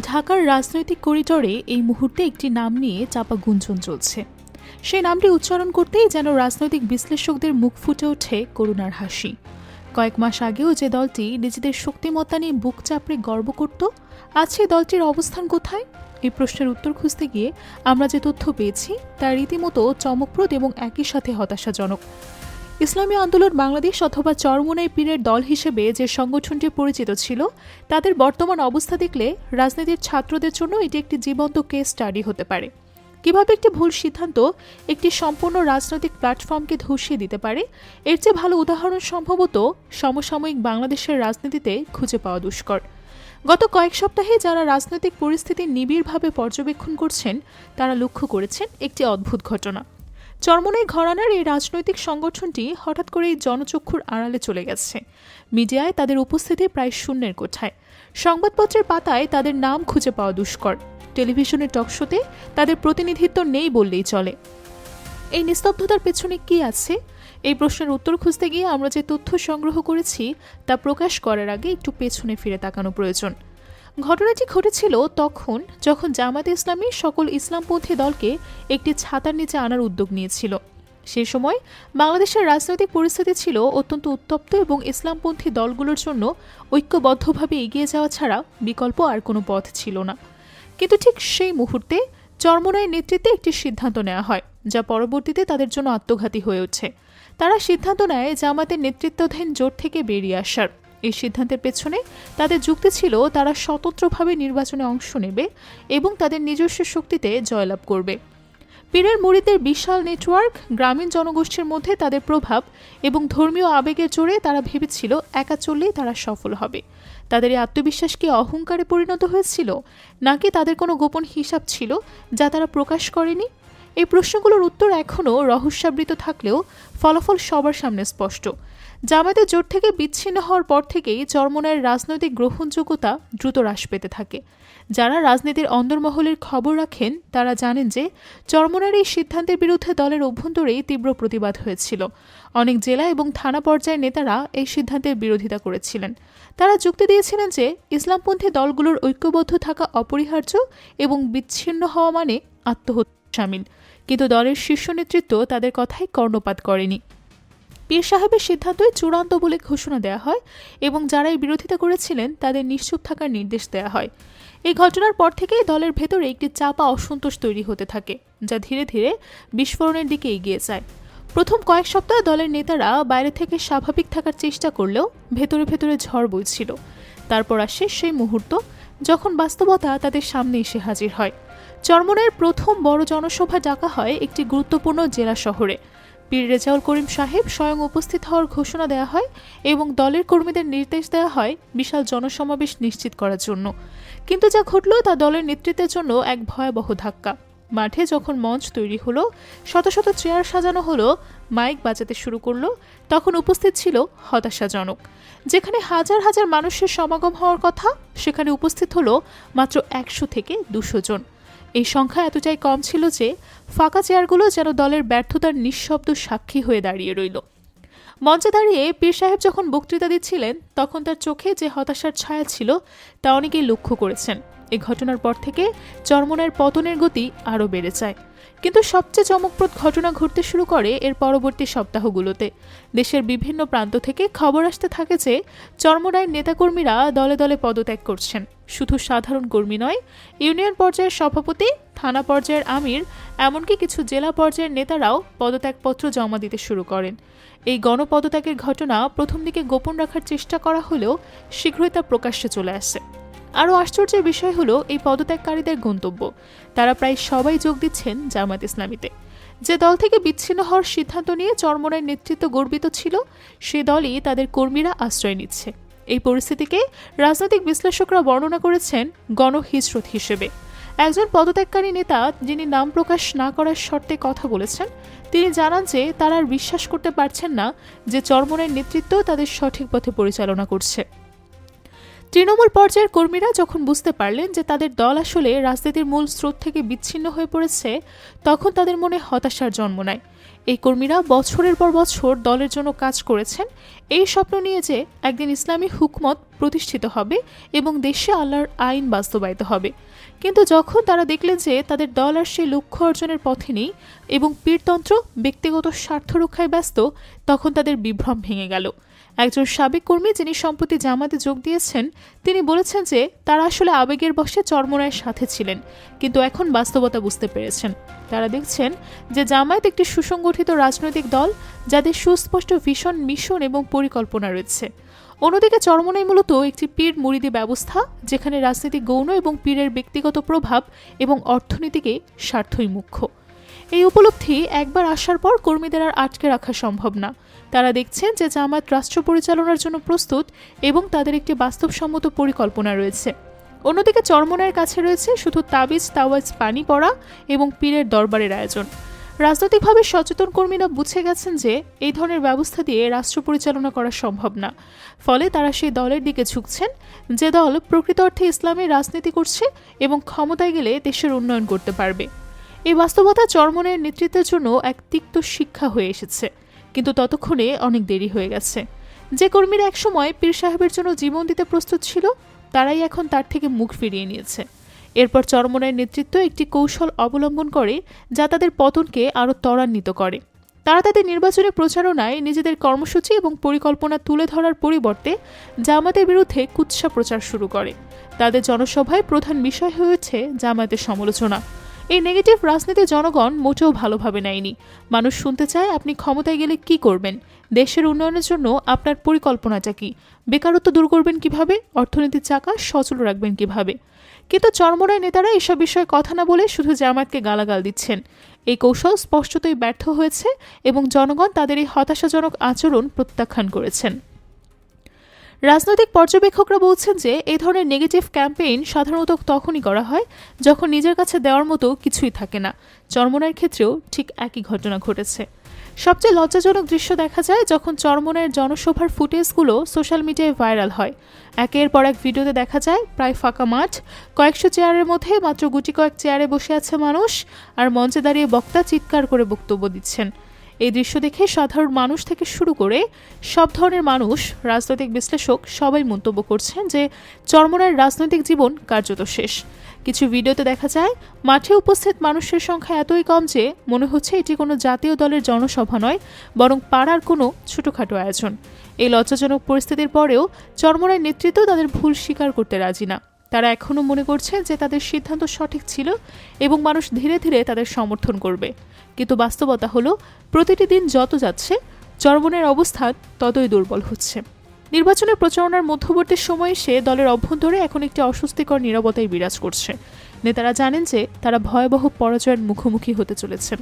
ঢাকার রাজনৈতিক করিডরে এই মুহূর্তে একটি নাম নিয়ে চাপা গুঞ্জন চলছে। সেই নামটি উচ্চারণ করতেই যেন রাজনৈতিক বিশ্লেষকদের মুখ ফুটে ওঠে করুণার হাসি। কয়েক মাস আগেও যে দলটি নিজেদের শক্তিমত্তা নিয়ে বুক চাপড়ে গর্ব করত, আজ সেই দলটির অবস্থান কোথায়? এই প্রশ্নের উত্তর খুঁজতে গিয়ে আমরা যে তথ্য পেয়েছি, তা রীতিমতো চমকপ্রদ এবং একই সাথে হতাশাজনক। ইসলামী আন্দোলন বাংলাদেশ অথবা চরমোনাই পীরের দল হিসেবে যে সংগঠনটি পরিচিত ছিল, তাদের বর্তমান অবস্থা দেখলে রাজনীতির ছাত্রদের জন্য এটি একটি জীবন্ত কেস স্টাডি হতে পারে। কীভাবে একটি ভুল সিদ্ধান্ত একটি সম্পূর্ণ রাজনৈতিক প্ল্যাটফর্মকে ধসিয়ে দিতে পারে, এর চেয়ে ভালো উদাহরণ সম্ভবত সমসাময়িক বাংলাদেশের রাজনীতিতে খুঁজে পাওয়া দুষ্কর। গত কয়েক সপ্তাহে যারা রাজনৈতিক পরিস্থিতি নিবিড়ভাবে পর্যবেক্ষণ করছেন, তারা লক্ষ্য করেছেন একটি অদ্ভুত ঘটনা। চরমনাই ঘরানার এই রাজনৈতিক সংগঠনটি হঠাৎ করেই জনচক্ষুর আড়ালে চলে গেছে। মিডিয়ায় তাদের উপস্থিতি প্রায় শূন্যের কোঠায়। সংবাদপত্রের পাতায় তাদের নাম খুঁজে পাওয়া দুষ্কর। টেলিভিশনের টকশোতে তাদের প্রতিনিধিত্ব নেই বললেই চলে। এই নিস্তব্ধতার পেছনে কি আছে? এই প্রশ্নের উত্তর খুঁজতে গিয়ে আমরা যে তথ্য সংগ্রহ করেছি, তা প্রকাশ করার আগে একটু পেছনে ফিরে তাকানো প্রয়োজন। ঘটনাটি ঘটেছিল তখন যখন জামাতে ইসলামী সকল ইসলামপন্থী দলকে একটি ছাতার নিচে আনার উদ্যোগ নিয়েছিল। সে সময় বাংলাদেশের রাজনৈতিক পরিস্থিতি ছিল অত্যন্ত উত্তপ্ত এবং ইসলামপন্থী দলগুলোর জন্য ঐক্যবদ্ধভাবে এগিয়ে যাওয়া ছাড়া বিকল্প আর কোনো পথ ছিল না। কিন্তু ঠিক সেই মুহূর্তে চরমনায়ের নেতৃত্বে একটি সিদ্ধান্ত নেওয়া হয়, যা পরবর্তীতে তাদের জন্য আত্মঘাতী হয়ে ওঠে। তারা সিদ্ধান্ত নেয় জামাতের নেতৃত্বাধীন জোট থেকে বেরিয়ে আসার। এই সিদ্ধান্তের পেছনে তাদের যুক্তি ছিল তারা স্বতন্ত্রভাবে নির্বাচনে অংশ নেবে এবং তাদের নিজস্ব শক্তিতে জয়লাভ করবে। পীরের মুড়িদের বিশাল নেটওয়ার্ক গ্রামীণ জনগোষ্ঠীর মধ্যে তাদের প্রভাব এবং ধর্মীয় আবেগের জোরে তারা ভেবেছিল একা চললেই তারা সফল হবে। তাদের এই আত্মবিশ্বাস কি অহংকারে পরিণত হয়েছিল নাকি তাদের কোনো গোপন হিসাব ছিল যা তারা প্রকাশ করেনি? এই প্রশ্নগুলোর উত্তর এখনও রহস্যাবৃত থাকলেও ফলাফল সবার সামনে স্পষ্ট। জামায়াতের জোট থেকে বিচ্ছিন্ন হওয়ার পর থেকেই চরমনায়ের রাজনৈতিক গ্রহণযোগ্যতা দ্রুত হ্রাস পেতে থাকে। যারা রাজনীতির অন্দরমহলের খবর রাখেন, তারা জানেন যে চরমনার এই সিদ্ধান্তের বিরুদ্ধে দলের অভ্যন্তরেই তীব্র প্রতিবাদ হয়েছিল। অনেক জেলা এবং থানা পর্যায়ের নেতারা এই সিদ্ধান্তের বিরোধিতা করেছিলেন। তারা যুক্তি দিয়েছিলেন যে ইসলামপন্থী দলগুলোর ঐক্যবদ্ধ থাকা অপরিহার্য এবং বিচ্ছিন্ন হওয়া মানে আত্মহত্যা সামিল। কিন্তু দলের শীর্ষ নেতৃত্ব তাদের কথাই কর্ণপাত করেনি। পীর সাহেবের সিদ্ধান্তই চূড়ান্ত বলে ঘোষণা দেওয়া হয় এবং যারা এই বিরোধিতা করেছিলেন তাদের নিশ্চুপ থাকার নির্দেশ দেওয়া হয়। এই ঘটনার পর থেকেই দলের ভেতরে একটি চাপা অসন্তোষ তৈরি হতে থাকে, যা ধীরে ধীরে বিস্ফোরণের দিকে এগিয়ে যায়। প্রথম কয়েক সপ্তাহ দলের নেতারা বাইরে থেকে স্বাভাবিক থাকার চেষ্টা করলেও ভেতরে ভেতরে ঝড় বইছিল। তারপর আসে সেই মুহূর্ত যখন বাস্তবতা তাদের সামনে এসে হাজির হয়। চরমনের প্রথম বড় জনসভা ডাকা হয় একটি গুরুত্বপূর্ণ জেলা শহরে। পীর রেজাউল করিম সাহেব স্বয়ং উপস্থিত হওয়ার ঘোষণা দেওয়া হয় এবং দলের কর্মীদের নির্দেশ দেওয়া হয় বিশাল জনসমাবেশ নিশ্চিত করার জন্য। কিন্তু যা ঘটল তা দলের নেতৃত্বের জন্য এক ভয়াবহ ধাক্কা। মাঠে যখন মঞ্চ তৈরি হলো, শত শত চেয়ার সাজানো হলো, মাইক বাজাতে শুরু করল, তখন উপস্থিত ছিল হতাশাজনক। যেখানে হাজার হাজার মানুষের সমাগম হওয়ার কথা, সেখানে উপস্থিত হলো মাত্র একশো থেকে দুশো জন। এই সংখ্যা এতটাই কম ছিল যে ফাঁকা চেয়ারগুলো যেন দলের ব্যর্থতার নিঃশব্দ সাক্ষী হয়ে দাঁড়িয়ে রইল। মঞ্চে দাঁড়িয়ে পীর সাহেব যখন বক্তৃতা দিচ্ছিলেন, তখন তার চোখে যে হতাশার ছায়া ছিল, তা অনেকেই লক্ষ্য করেছেন। এই ঘটনার পর থেকে চরমনের পতনের গতি আরও বেড়ে যায়। কিন্তু সবচেয়ে চমকপ্রদ ঘটনা ঘটতে শুরু করে এর পরবর্তী সপ্তাহগুলোতে। দেশের বিভিন্ন প্রান্ত থেকে খবর আসতে থাকে যে চরমনায়ের নেতাকর্মীরা দলে দলে পদত্যাগ করছেন। শুধু সাধারণ কর্মী নয়, ইউনিয়ন পর্যায়ের সভাপতি, থানা পর্যায়ের আমির, এমনকি কিছু জেলা পর্যায়ের নেতারাও পদত্যাগপত্র জমা দিতে শুরু করেন। এই গণপদত্যাগের ঘটনা প্রথম দিকে গোপন রাখার চেষ্টা করা হলেও শীঘ্রই তা প্রকাশ্যে চলে আসে। আরও আশ্চর্যের বিষয় হলো এই পদত্যাগকারীদের গন্তব্য। তারা প্রায় সবাই যোগ দিচ্ছেন জামাত ইসলামীতে। যে দল থেকে বিচ্ছিন্ন হওয়ার সিদ্ধান্ত নিয়ে চরমনের নেতৃত্ব গর্বিত ছিল, সে দলই তাদের কর্মীরা আশ্রয় নিচ্ছে। এই পরিস্থিতিকে রাজনৈতিক বিশ্লেষকরা বর্ণনা করেছেন গণহিজরত হিসেবে। একজন পদত্যাগকারী নেতা যিনি নাম প্রকাশ না করার শর্তে কথা বলেছেন, তিনি জানান যে তারা আর বিশ্বাস করতে পারছেন না যে চরমনের নেতৃত্ব তাদের সঠিক পথে পরিচালনা করছে। তৃণমূল পর্যায়ের কর্মীরা যখন বুঝতে পারলেন যে তাদের দল আসলে রাজনীতির মূল স্রোত থেকে বিচ্ছিন্ন হয়ে পড়েছে, তখন তাদের মনে হতাশার জন্ম নেয়। এই কর্মীরা বছরের পর বছর দলের জন্য কাজ করেছেন। এই স্বপ্ন নিয়ে যে একদিন ইসলামী হুকমত প্রতিষ্ঠিত হবে এবং দেশে আল্লাহর আইন বাস্তবায়িত হবে। কিন্তু যখন তারা দেখলেন যে তাদের দল আর সেই লক্ষ্য অর্জনের পথে নেই এবং পীরতন্ত্র, ব্যক্তিগত স্বার্থ রক্ষায় ব্যস্ত, তখন তাদের বিভ্রম ভেঙে গেল। একজন সাবেক কর্মী যিনি সম্প্রতি জামাতে যোগ দিয়েছেন, তিনি বলেছেন যে তারা আসলে আবেগের বশে চরমরায়ের সাথে ছিলেন, কিন্তু এখন বাস্তবতা বুঝতে পেরেছেন। তারা দেখছেন যে জামায়াত একটি সুসংগঠিত রাজনৈতিক দল যাদের সুস্পষ্ট ভীষণ মিশন এবং পরিকল্পনা রয়েছে। অন্যদিকে চরমনাই মূলত একটি পীর মুরিদি ব্যবস্থা, যেখানে রাজনীতি গৌণ এবং পীরের ব্যক্তিগত প্রভাব এবং অর্থনীতিকে স্বার্থই মুখ্য। এই উপলব্ধি একবার আসার পর কর্মীদের আর আটকে রাখা সম্ভব না। তারা দেখছেন যে জামাত রাষ্ট্র পরিচালনার জন্য প্রস্তুত এবং তাদের একটি বাস্তবসম্মত পরিকল্পনা রয়েছে। অন্যদিকে চরমনায়ের কাছে রয়েছে শুধু তাবিজ, তাওয়াজ, পানি পড়া এবং পীরের দরবারের আয়োজন। রাজনৈতিকভাবে সচেতন কর্মীরা বুঝে গেছেন যে এই ধরনের ব্যবস্থা দিয়ে রাষ্ট্র পরিচালনা করা সম্ভব না। ফলে তারা সেই দলের দিকে ঝুঁকছেন, যে দল প্রকৃত অর্থে ইসলামের রাজনীতি করছে এবং ক্ষমতায় গেলে দেশের উন্নয়ন করতে পারবে। এই বাস্তবতা চরমনের নেতৃত্বের জন্য এক তিক্ত শিক্ষা হয়ে এসেছে। কিন্তু ততক্ষণে অনেক দেরি হয়ে গেছে। যে কর্মীরা একসময় পীর সাহেবের জন্য জীবন দিতে প্রস্তুত ছিল, তারাই এখন তার থেকে মুখ ফিরিয়ে নিয়েছে। এরপর চরমনায় নেতৃত্ব একটি কৌশল অবলম্বন করে যা তাদের পতনকে আরও ত্বরান্বিত করে। তারা তাদের নির্বাচনী প্রচারণায় নিজেদের কর্মসূচি এবং পরিকল্পনা তুলে ধরার পরিবর্তে জামাতের বিরুদ্ধে কুৎসা প্রচার শুরু করে। তাদের জনসভায় প্রধান বিষয় হয়েছে জামাতের সমালোচনা। এই নেগেটিভ রাজনীতি জনগণ মোটেও ভালোভাবে নেয়নি। মানুষ শুনতে চায় আপনি ক্ষমতায় গেলে কি করবেন? দেশের উন্নয়নের জন্য আপনার পরিকল্পনাটা কি? বেকারত্ব দূর করবেন কীভাবে? অর্থনীতির চাকা সচল রাখবেন কীভাবে? কিন্তু চরমরায় নেতারা এসব বিষয়ে কথা না বলে শুধু জামায়াতকে গালাগাল দিচ্ছেন। এই কৌশল স্পষ্টতই ব্যর্থ হয়েছে এবং জনগণ তাদের এই হতাশাজনক আচরণ প্রত্যাখ্যান করেছেন। রাজনৈতিক পর্যবেক্ষকরা বলছেন যে এই ধরনের নেগেটিভ ক্যাম্পেইন সাধারণত তখনই করা হয় যখন নিজের কাছে দেওয়ার মতো কিছুই থাকে না। চরমনায়ের ক্ষেত্রেও ঠিক একই ঘটনা ঘটেছে। সবচেয়ে লজ্জাজনক দৃশ্য দেখা যায় যখন চরমনের জনসভার ফুটেজগুলো সোশ্যাল মিডিয়ায় ভাইরাল হয়। একের পর এক ভিডিওতে দেখা যায়, প্রায় ফাঁকা মাঠ, কয়েকশো চেয়ারের মধ্যে মাত্র গুটি কয়েক চেয়ারে বসে আছে মানুষ, আর মঞ্চে দাঁড়িয়ে বক্তা চিৎকার করে বক্তব্য দিচ্ছেন। এই দৃশ্য দেখে সাধারণ মানুষ থেকে শুরু করে সব ধরনের মানুষ, রাজনৈতিক বিশ্লেষক সবাই মন্তব্য করছেন যে চরমনার রাজনৈতিক জীবন কার্যত শেষ। কিছু ভিডিওতে দেখা যায়, মাঠে উপস্থিত মানুষের সংখ্যা এতই কম যে মনে হচ্ছে এটি কোনো জাতীয় দলের জনসভা নয়, বরং পাড়ার কোনো ছোটোখাটো আয়োজন। এই লজ্জাজনক পরিস্থিতির পরেও চরমনার নেতৃত্ব তাদের ভুল স্বীকার করতে রাজি না। তারা এখনও মনে করছে যে তাদের সিদ্ধান্ত সঠিক ছিল এবং মানুষ ধীরে ধীরে তাদের সমর্থন করবে। কিন্তু বাস্তবতা হলো, প্রতিটি দিন যত যাচ্ছে, চরমনের অবস্থান ততই দুর্বল হচ্ছে। নির্বাচনের প্রচারণার মধ্যবর্তী সময়ে সে দলের অভ্যন্তরে এখন একটি অস্বস্তিকর নিরবতায় বিরাজ করছে। নেতারা জানেন যে তারা ভয়াবহ পরাজয়ের মুখোমুখি হতে চলেছেন।